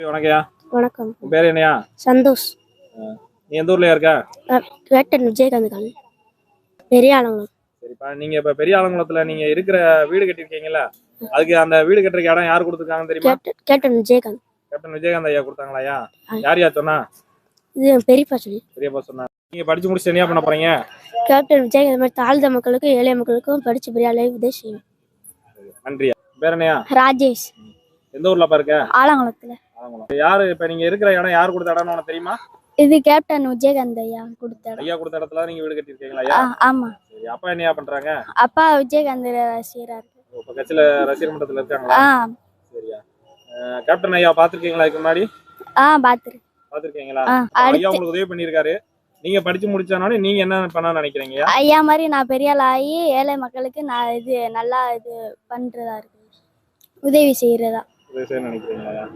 வணக்கம்யா. வணக்கம். உன் பேர் என்னையா? சந்தோஷ். நீ எந்த ஊர்லயா இருக்க? கேப்டன் விஜயகாந்த் காலனி பெரிய ஆளுங்களும் சரிப்பா நீங்க இப்ப பெரிய ஆலங்குளத்துல நீங்க இருக்கிற வீடு கட்டிருக்கீங்கல்ல அதுக்கு அந்த வீடு கட்டுறதுக்கு இடம் யார் கொடுத்துருக்காங்கன்னு தெரியுமா? Captain captain Vijayakanth. Captain Vijayakanth ஐயா கொடுத்தாங்களாயா. யார் யார் சொன்னா? இது பெரியப்பா சொல்லி. பெரியப்பா சொன்னா. நீங்க படிச்சு முடிச்சு என்ன பண்ண போறீங்க? கேப்டன் விஜயகாந்த் மாதிரி தாழ்ந்த மக்களுக்கும் ஏழை மக்களுக்கும் படிச்சு பெரிய ஆளை உதவி செய்யும் நன்றியா. பேர் என்னையா? ராஜேஷ். எந்த ஊர்லப்பா இருக்க? ஆலங்குளத்துல. யாரு இப்ப நீங்க இருக்கிற இடம் யார் கொடுத்த இடம்னு உனக்கு தெரியுமா? இது கேப்டன் விஜயகாந்த் ஐயா கொடுத்த இடம். ஐயா கொடுத்த இடத்துல நீங்க வீடு கட்டிருக்கீங்களா ஆமா. சரி அப்பா என்னையா பண்றாங்க? அப்பா விஜயகாந்த் ரசிகரா இருக்கு. இப்ப கட்சியில ரசிகர் மன்றத்துல இருக்காங்களா? சரியா. கேப்டன் ஐயா பாத்திருக்கீங்களா இதுக்கு முன்னாடி? ஆ பாத்துரு. பாத்திருக்கீங்களா? ஐயா உங்களுக்கு உதவி பண்ணிருக்காரு நீங்க படிச்சு முடிச்சானே நீங்க என்ன பண்ண நினைக்கிறீங்க ஐயா? மாதிரி நான் பெரிய ஆள் ஆகி ஏழை மக்களுக்கு நான் இது நல்லா இது பண்றதா இருக்கு. உதவி செய்யறதா. உதவி செய்ய நினைக்கிறீங்களா